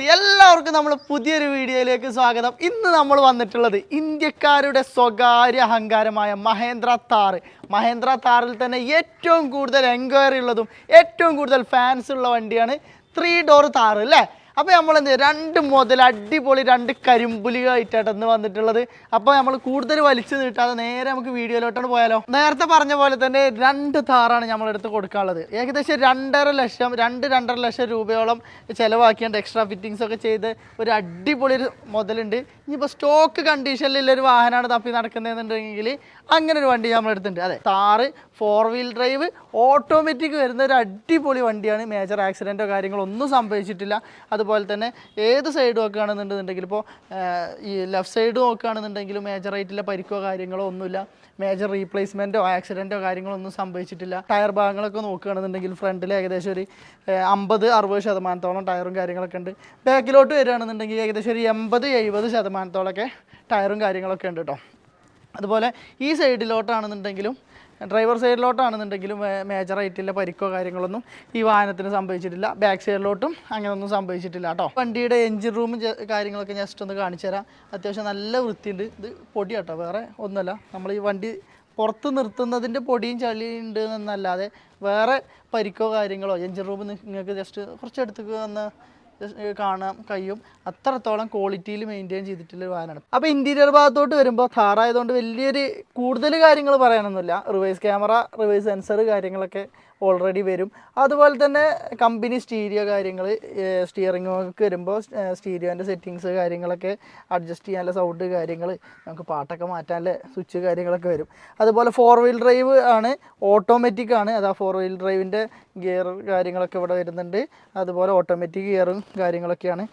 എല്ലാവർക്കും നമ്മൾ പുതിയൊരു വീഡിയോയിലേക്ക് സ്വാഗതം. ഇന്ന് നമ്മൾ വന്നിട്ടുള്ളത് ഇന്ത്യക്കാരുടെ സ്വകാര്യ അഹങ്കാരമായ മഹേന്ദ്ര താർ. മഹേന്ദ്ര താറിൽ തന്നെ ഏറ്റവും കൂടുതൽ എൻക്വയറി ഉള്ളതും ഏറ്റവും കൂടുതൽ ഫാൻസ് ഉള്ള വണ്ടിയാണ് ത്രീ ഡോർ താർ അല്ലേ? അപ്പോൾ നമ്മൾ എന്ത്? രണ്ട് മുതൽ അടിപൊളി രണ്ട് കരിമ്പുലികളായിട്ടാണ് ഇന്ന് വന്നിട്ടുള്ളത്. അപ്പോൾ നമ്മൾ കൂടുതൽ വലിച്ചു നീട്ടാതെ നേരെ നമുക്ക് വീഡിയോയിലോട്ടാണ് പോയാലോ. നേരത്തെ പറഞ്ഞ പോലെ തന്നെ രണ്ട് താറാണ് നമ്മളെടുത്ത് കൊടുക്കാനുള്ളത്. ഏകദേശം രണ്ടര ലക്ഷം രണ്ട് രണ്ടര ലക്ഷം രൂപയോളം ചിലവാക്കിയുണ്ട് എക്സ്ട്രാ ഫിറ്റിങ്സ് ഒക്കെ ചെയ്ത് ഒരു അടിപൊളി ഒരു മുതലുണ്ട്. ഇനിയിപ്പോൾ സ്റ്റോക്ക് കണ്ടീഷനിലുള്ള ഒരു വാഹനമാണ് തപ്പി നടക്കുന്നതെന്നുണ്ടെങ്കിൽ അങ്ങനെ ഒരു വണ്ടി നമ്മളെടുത്തിട്ടുണ്ട്. അതെ Thar four wheel drive automatic വരുന്ന ഒരു അടിപൊളി വണ്ടിയാണ്. മേജർ ആക്സിഡന്റോ കാര്യങ്ങളോ ഒന്നും സംഭവിച്ചിട്ടില്ല. അതുപോലെ തന്നെ ഏത് സൈഡ് നോക്കുകയാണെന്നുണ്ടെന്നുണ്ടെങ്കിൽ ഇപ്പോൾ ഈ ലെഫ്റ്റ് സൈഡ് നോക്കുകയാണെന്നുണ്ടെങ്കിലും മേജർ ആയിട്ടുള്ള പരിക്കോ കാര്യങ്ങളോ ഒന്നുമില്ല. മേജർ റീപ്ലേസ്മെന്റോ ആക്സിഡന്റോ കാര്യങ്ങളോ ഒന്നും സംഭവിച്ചിട്ടില്ല. ടയർ ഭാഗങ്ങളൊക്കെ നോക്കുകയാണെന്നുണ്ടെങ്കിൽ ഫ്രണ്ടിൽ ഏകദേശം ഒരു അമ്പത് അറുപത് ശതമാനത്തോളം ടയറും കാര്യങ്ങളൊക്കെ ഉണ്ട്. ബാക്കിലോട്ട് വരികയാണെന്നുണ്ടെങ്കിൽ ഏകദേശം ഒരു എൺപത് എഴുപത് ശതമാനത്തോളമൊക്കെ ടയറും കാര്യങ്ങളൊക്കെ ഉണ്ട് കേട്ടോ അതുപോലെ ഈ സൈഡിലോട്ടാണെന്നുണ്ടെങ്കിലും ഡ്രൈവർ സൈഡിലോട്ടാണെന്നുണ്ടെങ്കിലും മേജർ ആയിട്ടുള്ള പരിക്കോ കാര്യങ്ങളൊന്നും ഈ വാഹനത്തിന് സംഭവിച്ചിട്ടില്ല. ബാക്ക് സൈഡിലോട്ടും അങ്ങനെയൊന്നും സംഭവിച്ചിട്ടില്ല കേട്ടോ. വണ്ടിയുടെ എഞ്ചിൻ റൂമും കാര്യങ്ങളൊക്കെ ജസ്റ്റ് ഒന്ന് കാണിച്ചു തരാം. അത്യാവശ്യം നല്ല വൃത്തിയുണ്ട്. ഇത് പൊടി കേട്ടോ വേറെ ഒന്നുമല്ല. നമ്മൾ ഈ വണ്ടി പുറത്ത് നിർത്തുന്നതിന്റെ പൊടിയും ചളിയും ഉണ്ട് എന്നല്ലാതെ വേറെ പരിക്കോ കാര്യങ്ങളോ എഞ്ചിൻ റൂം നിങ്ങൾക്ക് ജസ്റ്റ് കുറച്ചെടുത്ത് വന്ന് കാണാൻ കഴിയും. അത്രത്തോളം ക്വാളിറ്റിയിൽ മെയിന്റെയിൻ ചെയ്തിട്ടുള്ള ഒരു വാഹനമാണ്. അപ്പോൾ ഇന്റീരിയർ ഭാഗത്തോട്ട് വരുമ്പോൾ ഥാറായതുകൊണ്ട് വലിയൊരു കൂടുതൽ കാര്യങ്ങൾ പറയാനൊന്നുമില്ല. റിവേഴ്സ് ക്യാമറ റിവേഴ്സ് സെൻസർ കാര്യങ്ങളൊക്കെ ഓൾറെഡി വരും. അതുപോലെ തന്നെ കമ്പനി സ്റ്റീരിയോ കാര്യങ്ങൾ സ്റ്റിയറിംഗ് ഒക്കെ വരുമ്പോൾ സ്റ്റീരിയോന്റെ സെറ്റിങ്സ് കാര്യങ്ങളൊക്കെ അഡ്ജസ്റ്റ് ചെയ്യാനുള്ള സൗണ്ട് കാര്യങ്ങൾ നമുക്ക് പാട്ടൊക്കെ മാറ്റാനുള്ള സ്വിച്ച് കാര്യങ്ങളൊക്കെ വരും. അതുപോലെ ഫോർ വീൽ ഡ്രൈവ് ആണ് ഓട്ടോമാറ്റിക് ആണ്. അത് ആ ഫോർ വീൽ ഡ്രൈവിന്റെ ഗിയർ കാര്യങ്ങളൊക്കെ ഇവിടെ വരുന്നുണ്ട്. അതുപോലെ ഓട്ടോമാറ്റിക് ഗിയറും കാര്യങ്ങളൊക്കെയാണ്.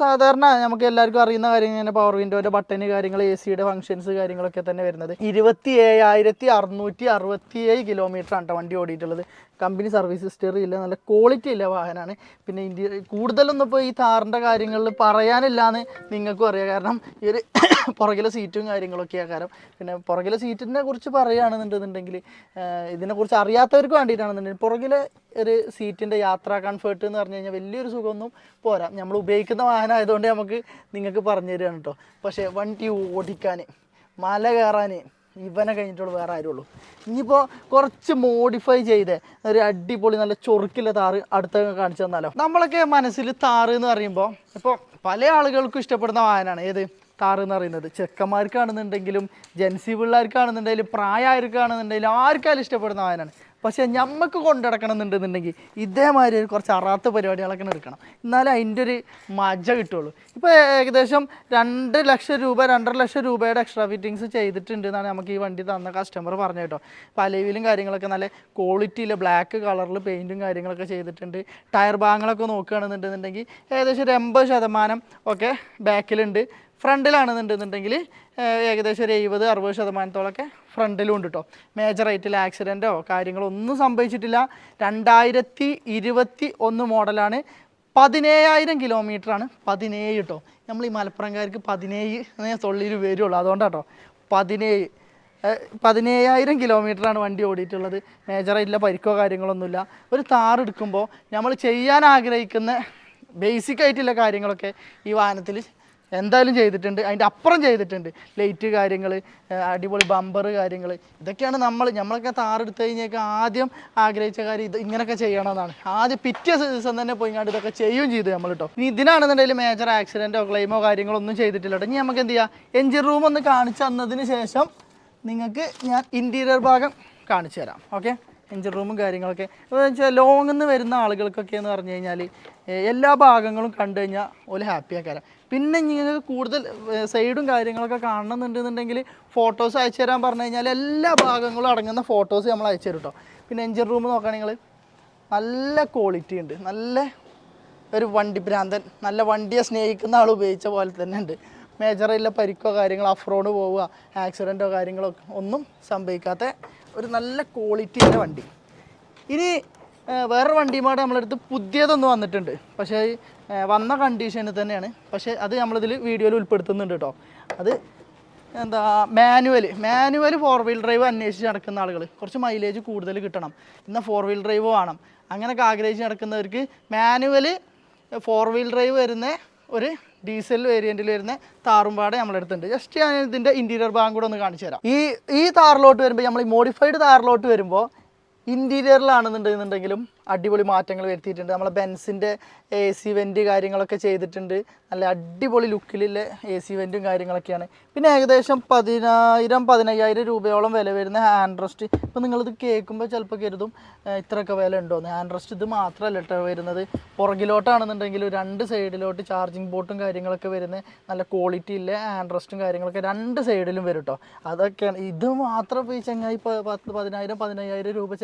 സാധാരണ നമുക്ക് എല്ലാവർക്കും അറിയുന്ന കാര്യം തന്നെ പവർ വിൻഡോന്റെ ബട്ടന് കാര്യങ്ങൾ എ സിയുടെ ഫംഗ്ഷൻസ് കാര്യങ്ങളൊക്കെ തന്നെ വരുന്നത്. ഇരുപത്തി ഏഴായിരത്തി അറുന്നൂറ്റി അറുപത്തി ഏഴ് കിലോമീറ്റർ ആണ് വണ്ടി ഓടിയിട്ടുള്ളത്. കമ്പനി സർവീസ് ഹിസ്റ്ററി ഇല്ല നല്ല ക്വാളിറ്റി ഇല്ല വാഹനമാണ് പിന്നെ ഇന്ത്യ കൂടുതലൊന്നും ഇപ്പോൾ ഈ താറിന്റെ കാര്യങ്ങളിൽ പറയാനില്ലാന്ന് നിങ്ങൾക്കും അറിയാം. കാരണം ഈ ഒരു പുറകിലെ സീറ്റും കാര്യങ്ങളൊക്കെയാണ് കാരണം. പിന്നെ പുറകിലെ സീറ്റിനെ കുറിച്ച് പറയുകയാണെന്നുണ്ടെന്നുണ്ടെങ്കിൽ ഇതിനെക്കുറിച്ച് അറിയാത്തവർക്ക് വേണ്ടിയിട്ടാണെന്നുണ്ടെങ്കിൽ പുറകിലെ ഒരു സീറ്റിന്റെ യാത്ര കംഫേർട്ട് എന്ന് പറഞ്ഞു കഴിഞ്ഞാൽ വലിയൊരു സുഖമൊന്നും പോരാ. നമ്മൾ ഉപയോഗിക്കുന്ന വാഹനം ആയതുകൊണ്ട് നമുക്ക് നിങ്ങൾക്ക് പറഞ്ഞു തരികയാണ് കേട്ടോ. പക്ഷേ വണ്ടി ഓടിക്കാൻ മല കയറാൻ ഇവനെ കഴിഞ്ഞിട്ടുള്ള വേറെ ആരുള്ളൂ. ഇനിയിപ്പോൾ കുറച്ച് മോഡിഫൈ ചെയ്ത് ഒരു അടിപൊളി നല്ല ചൊറുക്കില്ല താറ് അടുത്ത കാണിച്ചു തന്നാലോ? നമ്മളൊക്കെ മനസ്സിൽ താറ് എന്ന് പറയുമ്പോൾ ഇപ്പോൾ പല ആളുകൾക്കും ഇഷ്ടപ്പെടുന്ന വാഹനമാണ് ഏത്? താറ് എന്ന് പറയുന്നത്. ചെക്കന്മാർക്കാണെന്നുണ്ടെങ്കിലും ജൻസി പിള്ളേർക്കാണെന്നുണ്ടെങ്കിലും പ്രായമായിരിക്കാണെന്നുണ്ടെങ്കിലും ആർക്കാലും ഇഷ്ടപ്പെടുന്ന വാഹനമാണ് പക്ഷേ ഞമ്മക്ക് കൊണ്ടുനടക്കണം എന്നുണ്ടെന്നുണ്ടെങ്കിൽ ഇതേമാതിരി ഒരു കുറച്ച് അറാത്ത പരിപാടികളൊക്കെ എടുക്കണം. എന്നാലേ അതിന്റെ ഒരു മജ കിട്ടുള്ളൂ. ഇപ്പോൾ ഏകദേശം രണ്ട് ലക്ഷം രൂപ രണ്ടര ലക്ഷം രൂപയുടെ എക്സ്ട്രാ ഫിറ്റിങ്സ് ചെയ്തിട്ടുണ്ട് എന്നാണ് നമുക്ക് ഈ വണ്ടി തന്ന കസ്റ്റമർ പറഞ്ഞു കേട്ടോ. പലവിലും കാര്യങ്ങളൊക്കെ നല്ല ക്വാളിറ്റിയിൽ ബ്ലാക്ക് കളറിൽ പെയിന്റും കാര്യങ്ങളൊക്കെ ചെയ്തിട്ടുണ്ട്. ടയർ ഭാഗങ്ങളൊക്കെ നോക്കുകയാണെന്നുണ്ടെന്നുണ്ടെങ്കിൽ ഏകദേശം ഒരു എൺപത് ശതമാനം ഒക്കെ ബാക്കിലുണ്ട് ഫ്രണ്ടിലാണെന്നുണ്ടെന്നുണ്ടെങ്കിൽ ഏകദേശം ഒരു എഴുപത് അറുപത് ശതമാനത്തോളമൊക്കെ ഫ്രണ്ടിലും ഉണ്ട് കേട്ടോ മേജർ ആയിട്ടുള്ള ആക്സിഡന്റോ കാര്യങ്ങളോ ഒന്നും സംഭവിച്ചിട്ടില്ല. രണ്ടായിരത്തി ഇരുപത്തി ഒന്ന് മോഡലാണ്. പതിനേഴായിരം കിലോമീറ്ററാണ്. പതിനേഴ് കേട്ടോ നമ്മൾ ഈ മലപ്പുറംകാർക്ക് പതിനേഴ് എന്നേ തൊള്ളിയിൽ വരുള്ളൂ. അതുകൊണ്ടാട്ടോ. പതിനേഴ് പതിനേഴായിരം കിലോമീറ്ററാണ് വണ്ടി ഓടിയിട്ടുള്ളത്. മേജറായിട്ടുള്ള പരിക്കോ കാര്യങ്ങളൊന്നുമില്ല. ഒരു താർ എടുക്കുമ്പോൾ നമ്മൾ ചെയ്യാൻ ആഗ്രഹിക്കുന്ന ബേസിക് ആയിട്ടുള്ള കാര്യങ്ങളൊക്കെ ഈ വാഹനത്തിൽ എന്തായാലും ചെയ്തിട്ടുണ്ട്. അതിന്റെ അപ്പുറം ചെയ്തിട്ടുണ്ട്. ലൈറ്റ് കാര്യങ്ങൾ അടിപൊളി ബമ്പർ കാര്യങ്ങൾ ഇതൊക്കെയാണ് നമ്മൾ നമ്മളൊക്കെ താറെടുത്ത് കഴിഞ്ഞൊക്കെ ആദ്യം ആഗ്രഹിച്ച കാര്യം ഇത് ഇങ്ങനെയൊക്കെ ചെയ്യണമെന്നാണ്. ആദ്യം പിറ്റേ ദിവസം തന്നെ പോയി കണ്ട് ഇതൊക്കെ ചെയ്യുകയും ചെയ്തു നമ്മൾ കേട്ടോ ഇനി ഇതിനാണെന്നുണ്ടെങ്കിൽ മേജർ ആക്സിഡന്റോ ക്ലെയിമോ കാര്യങ്ങളോ ഒന്നും ചെയ്തിട്ടില്ല കേട്ടോ ഇനി നമുക്ക് എന്ത് ചെയ്യാം? എഞ്ചിൻ റൂം ഒന്ന് കാണിച്ചു തന്നതിന് ശേഷം നിങ്ങൾക്ക് ഞാൻ ഇന്റീരിയർ ഭാഗം കാണിച്ചു തരാം. ഓക്കെ എഞ്ചിൻ റൂമും കാര്യങ്ങളൊക്കെ. വെച്ചാൽ ലോങ്ങിൽ നിന്ന് വരുന്ന ആളുകൾക്കൊക്കെ എന്ന് പറഞ്ഞു കഴിഞ്ഞാൽ എല്ലാ ഭാഗങ്ങളും കണ്ടു കഴിഞ്ഞാൽ ഒരു ഹാപ്പി ആക്കാരം. പിന്നെ നിങ്ങൾക്ക് കൂടുതൽ സൈഡും കാര്യങ്ങളൊക്കെ കാണണമെന്നുണ്ടെന്നുണ്ടെങ്കിൽ ഫോട്ടോസ് അയച്ചു തരാൻ പറഞ്ഞു കഴിഞ്ഞാൽ എല്ലാ ഭാഗങ്ങളും അടങ്ങുന്ന ഫോട്ടോസ് നമ്മൾ അയച്ചു തരും കേട്ടോ പിന്നെ എഞ്ചിൻ റൂം നോക്കുകയാണെങ്കിൽ നല്ല ക്വാളിറ്റി ഉണ്ട് നല്ല ഒരു വണ്ടി ഭ്രാന്തൻ നല്ല വണ്ടിയെ സ്നേഹിക്കുന്ന ആൾ ഉപയോഗിച്ച പോലെ തന്നെ ഉണ്ട് മേജറില്ല പരിക്കോ കാര്യങ്ങളോ അഫ്രോഡ് പോവുക ആക്സിഡന്റോ കാര്യങ്ങളോ ഒന്നും സംഭവിക്കാത്ത ഒരു നല്ല ക്വാളിറ്റിയുടെ വണ്ടി. ഇനി വേറൊരു വണ്ടിയുമായിട്ട് നമ്മളടുത്ത് പുതിയതൊന്നും വന്നിട്ടുണ്ട്. പക്ഷേ വന്ന കണ്ടീഷനിൽ തന്നെയാണ്. പക്ഷേ അത് നമ്മളിതിൽ വീഡിയോയിൽ ഉൾപ്പെടുത്തുന്നുണ്ട് കേട്ടോ അത് എന്താ manual manual four wheel drive അന്വേഷിച്ച് നടക്കുന്ന ആളുകൾ. കുറച്ച് മൈലേജ് കൂടുതൽ കിട്ടണം. എന്നാൽ ഫോർ വീൽ ഡ്രൈവ് വേണം. അങ്ങനെയൊക്കെ ആഗ്രഹിച്ച് നടക്കുന്നവർക്ക് മാനുവൽ ഫോർ വീൽ ഡ്രൈവ് വരുന്ന ഒരു ഡീസൽ വേരിയന്റിൽ വരുന്ന താറും പാടെ നമ്മളെടുത്തുണ്ട് ജസ്റ്റ് ഞാൻ ഇതിന്റെ ഇന്റീരിയർ ഭാഗം കൂടെ ഒന്ന് കാണിച്ചു തരാം ഈ ഈ താറിലോട്ട് വരുമ്പോൾ നമ്മൾ ഈ മോഡിഫൈഡ് താറിലോട്ട് വരുമ്പോൾ ഇന്റീരിയറിലാണെന്നുണ്ടെന്നുണ്ടെങ്കിലും അടിപൊളി മാറ്റങ്ങൾ വരുത്തിയിട്ടുണ്ട്. നമ്മളെ ബെൻസിന്റെ എ സി വെന്റ് കാര്യങ്ങളൊക്കെ ചെയ്തിട്ടുണ്ട്. നല്ല അടിപൊളി ലുക്കിലുള്ള എ സി വെന്റും കാര്യങ്ങളൊക്കെയാണ്. പിന്നെ ഏകദേശം പതിനായിരം പതിനയ്യായിരം രൂപയോളം വില വരുന്ന ഹാൻഡ് റെസ്റ്റ് ഇപ്പോൾ നിങ്ങളിത് കേൾക്കുമ്പോൾ ചിലപ്പോൾ കരുതും ഇത്രയൊക്കെ വില ഉണ്ടോയെന്ന് ഹാൻഡ് റെസ്റ്റ് ഇത് മാത്രമല്ല കേട്ടോ വരുന്നത്. പുറകിലോട്ടാണെന്നുണ്ടെങ്കിൽ രണ്ട് സൈഡിലോട്ട് ചാർജിങ് ബോട്ടും കാര്യങ്ങളൊക്കെ വരുന്ന നല്ല ക്വാളിറ്റി ഇല്ല ഹാൻഡ് റെസ്റ്റും കാര്യങ്ങളൊക്കെ രണ്ട് സൈഡിലും വരും കേട്ടോ അതൊക്കെയാണ്. ഇത് മാത്രം ഇപ്പോൾ ഈ ചങ്ങായി പത്ത് പതിനായിരം പതിനയ്യായിരം രൂപ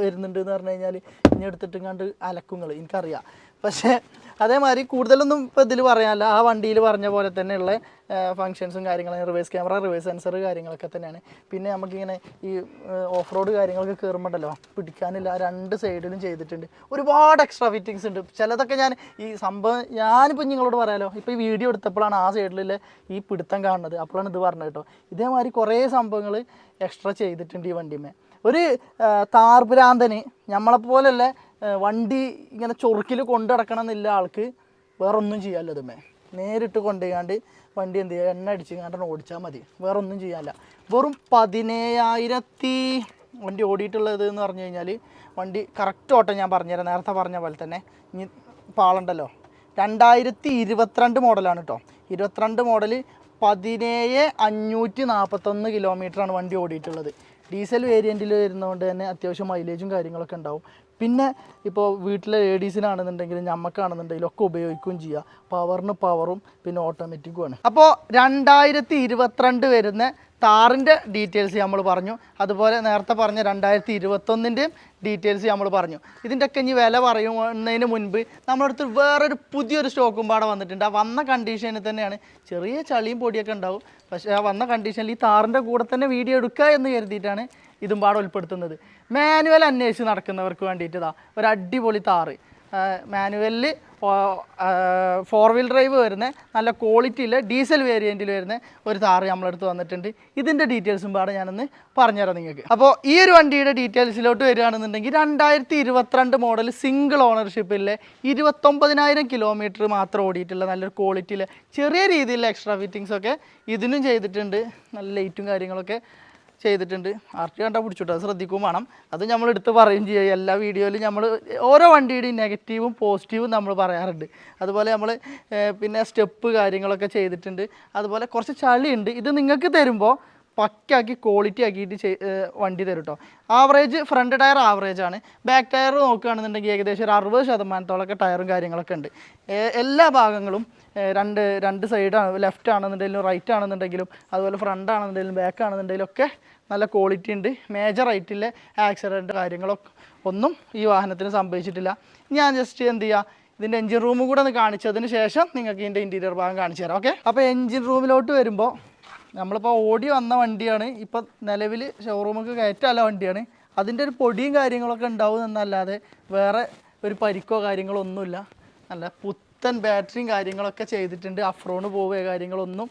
വരുന്നുണ്ട് എന്ന് പറഞ്ഞു കഴിഞ്ഞാൽ ഇനി എടുത്തിട്ടും കണ്ട് അലക്കുങ്ങൾ എനിക്കറിയാം. പക്ഷേ അതേമാതിരി കൂടുതലൊന്നും ഇപ്പോൾ ഇതിൽ പറയാനില്ല. ആ വണ്ടിയിൽ പറഞ്ഞ പോലെ തന്നെയുള്ള ഫങ്ഷൻസും കാര്യങ്ങളും റിവേഴ്സ് ക്യാമറ റിവേഴ്സ് സെൻസർ കാര്യങ്ങളൊക്കെ തന്നെയാണ്. പിന്നെ നമുക്കിങ്ങനെ ഈ ഓഫ് റോഡ് കാര്യങ്ങളൊക്കെ കയറുമ്പോണ്ടല്ലോ പിടിക്കാനില്ല. രണ്ട് സൈഡിലും ചെയ്തിട്ടുണ്ട്. ഒരുപാട് എക്സ്ട്രാ ഫിറ്റിങ്സ് ഉണ്ട്. ചിലതൊക്കെ ഞാൻ ഈ സംഭവം ഞാനിപ്പോൾ നിങ്ങളോട് പറയാലോ. ഇപ്പോൾ ഈ വീഡിയോ എടുത്തപ്പോഴാണ് ആ സൈഡിലെ ഈ പിടുത്തം കാണുന്നത്. അപ്പോഴാണ് ഇത് പറഞ്ഞത് കേട്ടോ. ഇതേമാതിരി കുറേ സംഭവങ്ങൾ എക്സ്ട്രാ ചെയ്തിട്ടുണ്ട് ഈ വണ്ടിമേ. ഒരു താർഭ്രാന്തന് നമ്മളെപ്പോലുള്ള വണ്ടി ഇങ്ങനെ ചൊറുക്കിൽ കൊണ്ടു നടക്കണം എന്നില്ല ആൾക്ക് വേറെ ഒന്നും ചെയ്യാമല്ലോ ഇതുമേ. നേരിട്ട് കൊണ്ടുപോയാണ്ട് വണ്ടി എന്ത് ചെയ്യുക എണ്ണ അടിച്ച് കണ്ട് ഓടിച്ചാൽ മതി. വേറെ ഒന്നും വെറും പതിനേഴായിരത്തി വണ്ടി ഓടിയിട്ടുള്ളത് എന്ന് പറഞ്ഞു കഴിഞ്ഞാൽ വണ്ടി കറക്റ്റ് ഓട്ടം ഞാൻ പറഞ്ഞുതരാം. നേരത്തെ പറഞ്ഞ പോലെ തന്നെ ഇനി പാളണ്ടല്ലോ രണ്ടായിരത്തി ഇരുപത്തിരണ്ട് മോഡലാണ് കേട്ടോ ഇരുപത്തിരണ്ട് മോഡൽ പതിനേഴ് അഞ്ഞൂറ്റി നാൽപ്പത്തൊന്ന് കിലോമീറ്ററാണ് വണ്ടി ഓടിയിട്ടുള്ളത്. ഡീസൽ വേരിയന്റിൽ വരുന്നതുകൊണ്ട് തന്നെ അത്യാവശ്യം മൈലേജും കാര്യങ്ങളൊക്കെ ഉണ്ടാവും. പിന്നെ ഇപ്പോൾ വീട്ടിലെ ലേഡീസിനാണെന്നുണ്ടെങ്കിലും ഞമ്മക്കാണെന്നുണ്ടെങ്കിലും ഒക്കെ ഉപയോഗിക്കുകയും ചെയ്യാം. പവറിന് പവറും പിന്നെ ഓട്ടോമാറ്റിക്കുമാണ് അപ്പോൾ രണ്ടായിരത്തി ഇരുപത്തിരണ്ട് വരുന്ന താറിന്റെ ഡീറ്റെയിൽസ് നമ്മൾ പറഞ്ഞു. അതുപോലെ നേരത്തെ പറഞ്ഞ രണ്ടായിരത്തി ഇരുപത്തൊന്നിന്റെയും ഡീറ്റെയിൽസ് നമ്മൾ പറഞ്ഞു. ഇതിന്റെയൊക്കെ ഇനി വില പറയുന്നതിന് മുൻപ് നമ്മളടുത്ത് വേറൊരു പുതിയൊരു സ്റ്റോക്കും പാടെ വന്നിട്ടുണ്ട്. ആ വന്ന കണ്ടീഷനിൽ തന്നെയാണ്. ചെറിയ ചളിയും പൊടിയൊക്കെ ഉണ്ടാവും. പക്ഷേ ആ വന്ന കണ്ടീഷനിൽ ഈ താറിന്റെ കൂടെ തന്നെ വീഡിയോ എടുക്കുക എന്ന് കരുതിയിട്ടാണ് ഇതും പാടെ ഉൾപ്പെടുത്തുന്നത്. മാനുവൽ അന്വേഷിച്ച് നടക്കുന്നവർക്ക് വേണ്ടിയിട്ട് ഇതാ ഒരു അടിപൊളി താറ് മാനുവലിൽ ഫോർ വീൽ ഡ്രൈവ് വരുന്ന നല്ല ക്വാളിറ്റിയിൽ ഡീസൽ വേരിയന്റിൽ വരുന്ന ഒരു താറ് നമ്മളെടുത്ത് വന്നിട്ടുണ്ട്. ഇതിന്റെ ഡീറ്റെയിൽസും പാടെ ഞാനൊന്ന് പറഞ്ഞുതരാം നിങ്ങൾക്ക്. അപ്പോൾ ഈ ഒരു വണ്ടിയുടെ ഡീറ്റെയിൽസിലോട്ട് വരികയാണെന്നുണ്ടെങ്കിൽ രണ്ടായിരത്തി ഇരുപത്തിരണ്ട് മോഡൽ സിംഗിൾ ഓണർഷിപ്പിലെ ഇരുപത്തൊമ്പതിനായിരം കിലോമീറ്റർ മാത്രം ഓടിയിട്ടുള്ള നല്ലൊരു ക്വാളിറ്റിയിൽ ചെറിയ രീതിയിലുള്ള എക്സ്ട്രാ ഫിറ്റിങ്സൊക്കെ ഇതിനും ചെയ്തിട്ടുണ്ട്. നല്ല ലൈറ്റും കാര്യങ്ങളൊക്കെ ചെയ്തിട്ടുണ്ട്. ആർ ടി കണ്ടാൽ പിടിച്ചിട്ട്? അത് ശ്രദ്ധിക്കും വേണം. അത് നമ്മൾ എടുത്ത് പറയും ചെയ്യുക എല്ലാ വീഡിയോയിലും നമ്മൾ ഓരോ വണ്ടിയുടെയും നെഗറ്റീവും പോസിറ്റീവും നമ്മൾ പറയാറുണ്ട്. അതുപോലെ നമ്മൾ പിന്നെ സ്റ്റെപ്പ് കാര്യങ്ങളൊക്കെ ചെയ്തിട്ടുണ്ട്. അതുപോലെ കുറച്ച് ചളിയുണ്ട്. ഇത് നിങ്ങൾക്ക് തരുമ്പോൾ പക്കാക്കി ക്വാളിറ്റി ആക്കിയിട്ട് വണ്ടി തരും കേട്ടോ ആവറേജ് ഫ്രണ്ട് ടയർ ആവറേജ് ആണ്. ബാക്ക് ടയർ നോക്കുകയാണെന്നുണ്ടെങ്കിൽ ഏകദേശം ഒരു അറുപത് ശതമാനത്തോളമൊക്കെ ടയറും കാര്യങ്ങളൊക്കെ ഉണ്ട്. എല്ലാ ഭാഗങ്ങളും രണ്ട് രണ്ട് സൈഡാണ് ലെഫ്റ്റ് ആണെന്നുണ്ടെങ്കിലും റൈറ്റ് ആണെന്നുണ്ടെങ്കിലും അതുപോലെ ഫ്രണ്ട് ആണെന്നുണ്ടെങ്കിലും ബാക്ക് ആണെന്നുണ്ടെങ്കിലും ഒക്കെ നല്ല ക്വാളിറ്റി ഉണ്ട്. മേജർ ആയിട്ടുള്ള ആക്സിഡന്റ് കാര്യങ്ങളൊക്കെ ഒന്നും ഈ വാഹനത്തിന് സംഭവിച്ചിട്ടില്ല. ഞാൻ ജസ്റ്റ് എന്ത് ചെയ്യുക ഇതിന്റെ എഞ്ചിൻ റൂമും കൂടെ ഒന്ന് കാണിച്ചതിന് ശേഷം നിങ്ങൾക്ക് ഇതിന്റെ ഇന്റീരിയർ ഭാഗം കാണിച്ചു തരാം ഓക്കെ അപ്പോൾ എഞ്ചിൻ റൂമിലോട്ട് വരുമ്പോൾ നമ്മളിപ്പോൾ ഓടി വന്ന വണ്ടിയാണ്. ഇപ്പോൾ നിലവിൽ ഷോറൂമൊക്കെ കയറ്റാല വണ്ടിയാണ്. അതിന്റെ ഒരു പൊടിയും കാര്യങ്ങളൊക്കെ ഉണ്ടാവും എന്നല്ലാതെ വേറെ ഒരു പരിക്കോ കാര്യങ്ങളോ ഒന്നുമില്ല. നല്ല പുത്തൻ ബാറ്ററിയും കാര്യങ്ങളൊക്കെ ചെയ്തിട്ടുണ്ട്. അഫ്രോണ് പോവുക കാര്യങ്ങളൊന്നും.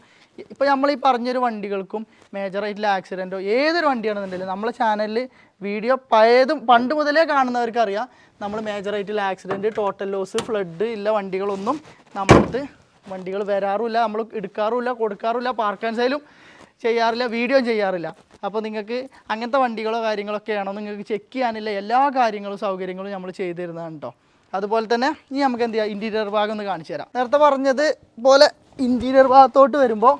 ഇപ്പോൾ നമ്മൾ ഈ പറഞ്ഞൊരു വണ്ടികൾക്കും മേജറായിട്ടുള്ള ആക്സിഡന്റോ ഏതൊരു വണ്ടിയാണെന്നുണ്ടെങ്കിലും നമ്മളെ ചാനലിൽ വീഡിയോ പഴയതും പണ്ട് മുതലേ കാണുന്നവർക്കറിയാം. നമ്മൾ മേജറായിട്ടുള്ള ആക്സിഡന്റ് ടോട്ടൽ ലോസ് ഫ്ലഡ് ഇല്ല വണ്ടികളൊന്നും നമ്മളടുത്ത് വണ്ടികൾ വരാറുമില്ല നമ്മൾ എടുക്കാറുമില്ല കൊടുക്കാറുമില്ല പാർക്ക് ആൻഡ് ചെയ്യാറില്ല വീഡിയോ ചെയ്യാറില്ല. അപ്പോൾ നിങ്ങൾക്ക് അങ്ങനത്തെ വണ്ടികളോ കാര്യങ്ങളൊക്കെ ആണോ നിങ്ങൾക്ക് ചെക്ക് ചെയ്യാനില്ല എല്ലാ കാര്യങ്ങളും സൗകര്യങ്ങളും നമ്മൾ ചെയ്തു തരുന്നതാണ് കേട്ടോ. അതുപോലെ തന്നെ ഇനി നമുക്ക് എന്ത് ചെയ്യാം? ഇന്റീരിയർ ഭാഗം ഒന്ന് കാണിച്ചു തരാം. നേരത്തെ പറഞ്ഞത് പോലെ ഇന്റീരിയർ ഭാഗത്തോട്ട് വരുമ്പോൾ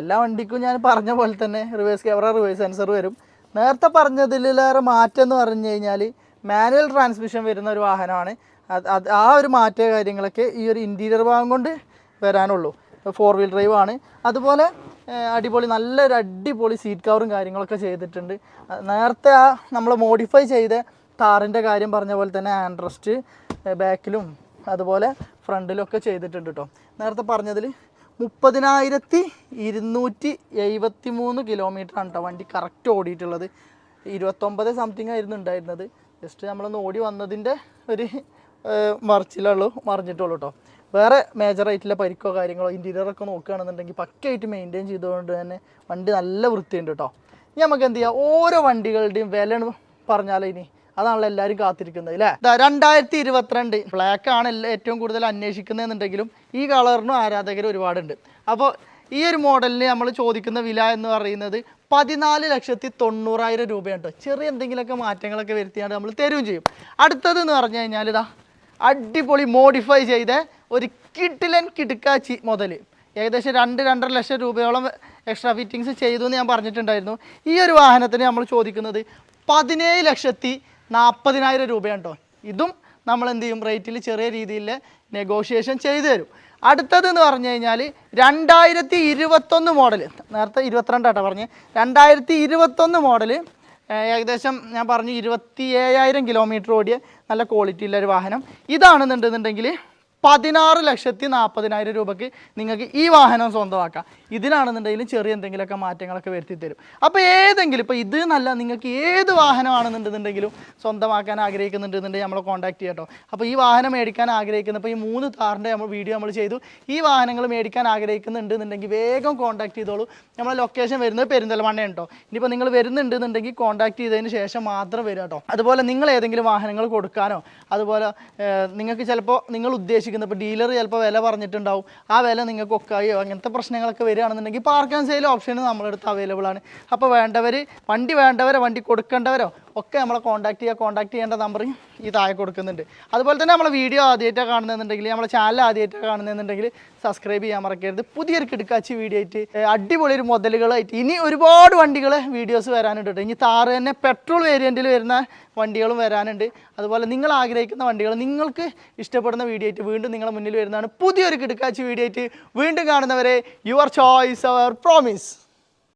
എല്ലാ വണ്ടിക്കും ഞാൻ പറഞ്ഞ പോലെ തന്നെ റിവേഴ്സ് ക്യാമറ റിവേഴ്സ് സെൻസർ വരും. നേരത്തെ പറഞ്ഞതിലേറെ മാറ്റം എന്ന് പറഞ്ഞു കഴിഞ്ഞാൽ മാനുവൽ ട്രാൻസ്മിഷൻ വരുന്ന ഒരു വാഹനമാണ്. ആ ഒരു മാറ്റ കാര്യങ്ങളൊക്കെ ഈ ഒരു ഇന്റീരിയർ ഭാഗം കൊണ്ട് വരാനുള്ളൂ. ഫോർ വീൽ ഡ്രൈവ് ആണ്. അതുപോലെ അടിപൊളി നല്ലൊരു അടിപൊളി സീറ്റ് കവറും കാര്യങ്ങളൊക്കെ ചെയ്തിട്ടുണ്ട്. നേരത്തെ ആ നമ്മൾ മോഡിഫൈ ചെയ്ത താറിന്റെ കാര്യം പറഞ്ഞ പോലെ തന്നെ ആൻഡ്രസ്റ്റ് ബാക്കിലും അതുപോലെ ഫ്രണ്ടിലും ഒക്കെ ചെയ്തിട്ടുണ്ട് കേട്ടോ നേരത്തെ പറഞ്ഞതിൽ മുപ്പതിനായിരത്തി ഇരുന്നൂറ്റി എഴുപത്തി മൂന്ന് കിലോമീറ്ററാണ് കേട്ടോ വണ്ടി കറക്റ്റ് ഓടിയിട്ടുള്ളത്. ഇരുപത്തൊമ്പത് സംതിങ് ആയിരുന്നു ഉണ്ടായിരുന്നത്. ജസ്റ്റ് നമ്മളൊന്ന് ഓടി വന്നതിന്റെ ഒരു മറിച്ചിലുള്ളൂ മറിഞ്ഞിട്ടുള്ളൂ കേട്ടോ വേറെ മേജറായിട്ടുള്ള പരിക്കോ കാര്യങ്ങളോ ഇന്റീരിയറൊക്കെ നോക്കുകയാണെന്നുണ്ടെങ്കിൽ പക്കയായിട്ട് മെയിന്റെയിൻ ചെയ്തുകൊണ്ട് തന്നെ വണ്ടി നല്ല വൃത്തിയുണ്ട് കേട്ടോ ഇനി നമുക്ക് എന്ത് ചെയ്യാം? ഓരോ വണ്ടികളുടെയും വില പറഞ്ഞാലോ ഇനി? അതാണല്ലോ എല്ലാവരും കാത്തിരിക്കുന്നത് അല്ലേ രണ്ടായിരത്തി ഇരുപത്തിരണ്ട് ബ്ലാക്ക് ആണ് ഏറ്റവും കൂടുതൽ അന്വേഷിക്കുന്നതെന്നുണ്ടെങ്കിലും ഈ കളറിനും ആരാധകർ ഒരുപാടുണ്ട്. അപ്പോൾ ഈ ഒരു മോഡലിന് നമ്മൾ ചോദിക്കുന്ന വില എന്ന് പറയുന്നത് പതിനാല് ലക്ഷത്തി തൊണ്ണൂറായിരം രൂപയാണ് കേട്ടോ ചെറിയ എന്തെങ്കിലുമൊക്കെ മാറ്റങ്ങളൊക്കെ വരുത്തിയാണ്ട് നമ്മൾ തരുകയും ചെയ്യും. അടുത്തതെന്ന് പറഞ്ഞു കഴിഞ്ഞാൽ ഇതാ അടിപൊളി മോഡിഫൈ ചെയ്ത ഒരു കിട്ടിലൻ കിടുക്കാച്ചി മുതൽ ഏകദേശം രണ്ട് രണ്ടര ലക്ഷം രൂപയോളം എക്സ്ട്രാ ഫിറ്റിങ്സ് ചെയ്തു എന്ന് ഞാൻ പറഞ്ഞിട്ടുണ്ടായിരുന്നു. ഈ ഒരു വാഹനത്തിന് നമ്മൾ ചോദിക്കുന്നത് പതിനേഴ് ലക്ഷത്തി നാൽപ്പതിനായിരം രൂപയാണ് കേട്ടോ ഇതും നമ്മൾ എന്ത് ചെയ്യും? റേറ്റിൽ ചെറിയ രീതിയിൽ നെഗോഷിയേഷൻ ചെയ്തു തരും. അടുത്തതെന്ന് പറഞ്ഞു കഴിഞ്ഞാൽ രണ്ടായിരത്തി ഇരുപത്തൊന്ന് മോഡൽ നേരത്തെ ഇരുപത്തിരണ്ടാട്ടോ പറഞ്ഞ്. രണ്ടായിരത്തി ഇരുപത്തൊന്ന് മോഡൽ ഏകദേശം ഞാൻ പറഞ്ഞു ഇരുപത്തി ഏഴായിരം കിലോമീറ്റർ ഓടിയ നല്ല ക്വാളിറ്റി ഉള്ള ഒരു വാഹനം. ഇതാണെന്നുണ്ടെന്നുണ്ടെങ്കിൽ പതിനാറ് ലക്ഷത്തി നാൽപ്പതിനായിരം രൂപയ്ക്ക് നിങ്ങൾക്ക് ഈ വാഹനം സ്വന്തമാക്കാം. ഇതിനാണെന്നുണ്ടെങ്കിലും ചെറിയ എന്തെങ്കിലുമൊക്കെ മാറ്റങ്ങളൊക്കെ വരുത്തി തരും. അപ്പോൾ ഏതെങ്കിലും ഇപ്പോൾ ഇത് നല്ല നിങ്ങൾക്ക് ഏത് വാഹനമാണെന്നുണ്ടെന്നുണ്ടെങ്കിലും സ്വന്തമാക്കാൻ ആഗ്രഹിക്കുന്നുണ്ടെന്നുണ്ടെങ്കിൽ നമ്മളെ കോൺടാക്ട് ചെയ്യട്ടോ അപ്പോൾ ഈ വാഹനം മേടിക്കാൻ ആഗ്രഹിക്കുന്ന ഇപ്പോൾ ഈ മൂന്ന് താറിന്റെ നമ്മൾ വീഡിയോ നമ്മൾ ചെയ്തു. ഈ വാഹനങ്ങൾ മേടിക്കാൻ ആഗ്രഹിക്കുന്നുണ്ടെന്നുണ്ടെങ്കിൽ വേഗം കോൺടാക്ട് ചെയ്തോളൂ. നമ്മളെ ലൊക്കേഷൻ വരുന്നത് പെരിന്തൽമണ്ണ കേട്ടോ. ഇനിയിപ്പോൾ നിങ്ങൾ വരുന്നുണ്ടെന്നുണ്ടെങ്കിൽ കോൺടാക്ട് ചെയ്തതിന് ശേഷം മാത്രം വരിക കേട്ടോ. അതുപോലെ നിങ്ങൾ ഏതെങ്കിലും വാഹനങ്ങൾ കൊടുക്കാനോ അതുപോലെ നിങ്ങൾക്ക് ചിലപ്പോൾ നിങ്ങൾ ഉദ്ദേശിക്കുന്ന ഇപ്പോൾ ഡീലർ ചിലപ്പോൾ വില പറഞ്ഞിട്ടുണ്ടാവും. ആ വില നിങ്ങൾക്ക് ഒക്കായോ? അങ്ങനത്തെ പ്രശ്നങ്ങളൊക്കെ വരികയാണെന്നുണ്ടെങ്കിൽ പാർക്ക് ആൻഡ് സെയിൽ ഓപ്ഷൻ നമ്മളെടുത്ത് അവൈലബിൾ ആണ്. അപ്പോൾ വേണ്ടവർ വണ്ടി വേണ്ടവരോ? വണ്ടി കൊടുക്കേണ്ടവരോ? ഒക്കെ നമ്മളെ കോൺടാക്ട് ചെയ്യുക കോൺടാക്ട് ചെയ്യേണ്ട നമ്പർ ഈ താഴെ കൊടുക്കുന്നുണ്ട്. അതുപോലെ തന്നെ നമ്മളെ വീഡിയോ ആദ്യമായിട്ടാണ് കാണുന്നതെന്നുണ്ടെങ്കിൽ നമ്മളെ ചാനൽ ആദ്യമായിട്ടാണ് കാണുന്നതെന്നുണ്ടെങ്കിൽ സബ്സ്ക്രൈബ് ചെയ്യാൻ മറക്കരുത്. പുതിയൊരു കിടക്കാച്ചി വീഡിയോ ആയിട്ട് അടിപൊളി ഒരു മുതലുകളായിട്ട് ഇനി ഒരുപാട് വണ്ടികൾ വീഡിയോസ് വരാനുണ്ട് ഇനി താറ് തന്നെ പെട്രോൾ വേരിയന്റിൽ വരുന്ന വണ്ടികളും വരാനുണ്ട്. അതുപോലെ നിങ്ങൾ ആഗ്രഹിക്കുന്ന വണ്ടികൾ നിങ്ങൾക്ക് ഇഷ്ടപ്പെടുന്ന വീഡിയോ ആയിട്ട് വീണ്ടും നിങ്ങളുടെ മുന്നിൽ വരുന്നതാണ്. പുതിയൊരു കിടക്കാച്ചി വീഡിയോ ആയിട്ട് വീണ്ടും കാണുന്നവരെ യുവർ ചോയ്സ് അവർ പ്രോമിസ്